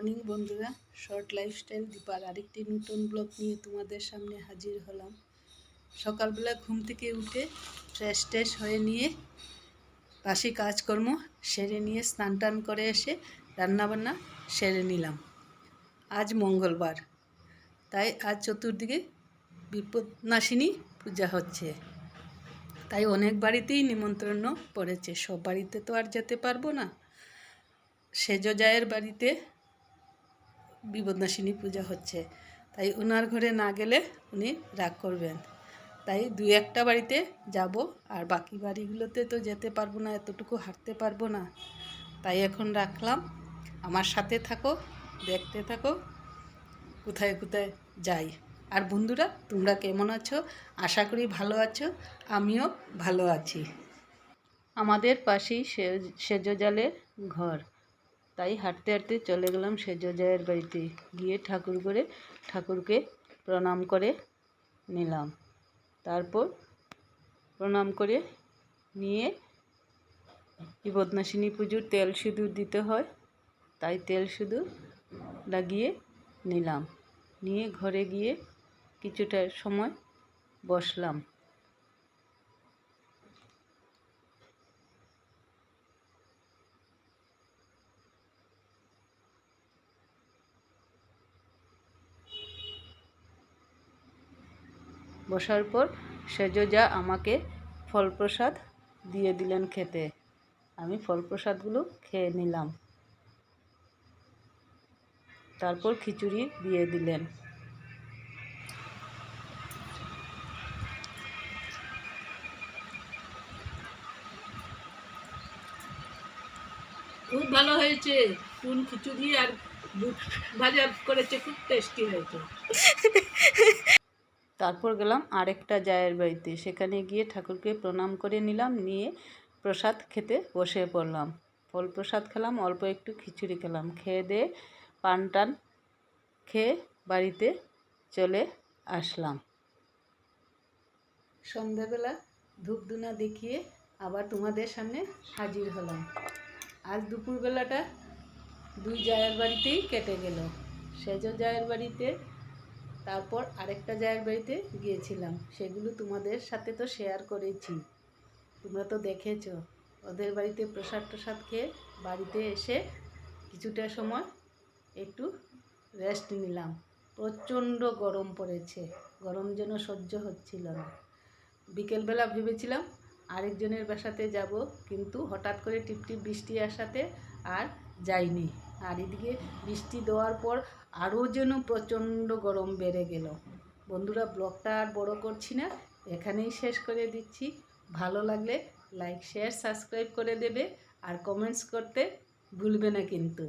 Morning, বন্ধুরা। Short lifestyle, দীপার আরেকটি নতুন ব্লগ নিয়ে তোমাদের সামনে হাজির হলাম। সকালবেলা ঘুম থেকে উঠে ফ্রেশ ট্রেশ হয়ে নিয়ে বাসি কাজকর্ম সেরে নিয়ে স্নান টান করে এসে রান্নাবান্না সেরে নিলাম। আজ মঙ্গলবার, তাই আজ চতুর্দিকে বিপদনাশিনী পূজা হচ্ছে। তাই অনেক বাড়িতেই নিমন্ত্রণ পড়েছে। সব বাড়িতে তো আর যেতে পারব না। সেজ জায়ের বাড়িতে বিপদনাশিনী পূজা হচ্ছে। তাই ওনার ঘরে না গেলে উনি রাগ করবেন। তাই দু একটা বাড়িতে যাব, আর বাকি বাড়িগুলোতে তো যেতে পারব না, এতটুকু হাঁটতে পারব না। তাই এখন রাখলাম। আমার সাথে থাকো, দেখতে থাকো, কোথায় কোথায় যাই। আর বন্ধুরা, তোমরা কেমন আছো? আশা করি ভালো আছো, আমিও ভালো আছি। আমাদের পাশেই সে- সেজজালের ঘর। তাই হাঁটতে হাঁটতে চলে গেলাম সেজজায়ের বাড়িতে। গিয়ে ঠাকুর করে ঠাকুরকে প্রণাম করে নিলাম। তারপর প্রণাম করে নিয়ে বিপদনাশিনী পুজোর তেল সিঁদুর দিতে হয়। তাই তেল সিঁদুর লাগিয়ে নিলাম। নিয়ে ঘরে গিয়ে কিছুটা সময় বসলাম। বসার পর সেজজা আমাকে ফল প্রসাদ দিয়ে দিলেন খেতে। আমি ফল প্রসাদগুলো খেয়ে নিলাম। তারপর খিচুড়ি দিয়ে দিলেন। খুব ভালো হয়েছে। কোন খিচুড়ি আর ভাজা করেছে, খুব টেস্টি হয়েছে। তারপর গেলাম আরেকটা জায়ের বাড়িতে। সেখানে গিয়ে ঠাকুরকে প্রণাম করে নিলাম, নিয়ে প্রসাদ খেতে বসে পড়লাম। ফল প্রসাদ খেলাম, অল্প একটু খিচুড়ি খেলাম। খেয়ে দিয়ে পান টান খেয়ে বাড়িতে চলে আসলাম। সন্ধ্যাবেলা ধূপধুনা দেখিয়ে আবার তোমাদের সামনে হাজির হলাম। আজ দুপুরবেলাটা দুই জায়ের বাড়িতেই কেটে গেল। সেজ জায়ের বাড়িতে তারপর আরেকটা জায়ের বাড়িতে গিয়েছিলাম। সেগুলো তোমাদের সাথে তো শেয়ার করেছি। তোমরা তো দেখেছ। ওদের বাড়িতে প্রসাদ টসাদ খেয়ে বাড়িতে এসে কিছুটা সময় একটু রেস্ট নিলাম। প্রচণ্ড গরম পড়েছে। গরম যেন সহ্য হচ্ছিল না। বিকেলবেলা ভেবেছিলাম আরেকজনের বাসাতে যাব, কিন্তু হঠাৎ করে টিপটিপ বৃষ্টি আসাতে আর যাইনি। আর এদিকে বৃষ্টি দেওয়ার পর আরও যেন প্রচণ্ড গরম বেড়ে গেল। বন্ধুরা, ব্লগটা আর বড় করছি না, এখানেই শেষ করে দিচ্ছি। ভালো লাগলে লাইক, শেয়ার, সাবস্ক্রাইব করে দেবে আর কমেন্টস করতে ভুলবে না কিন্তু।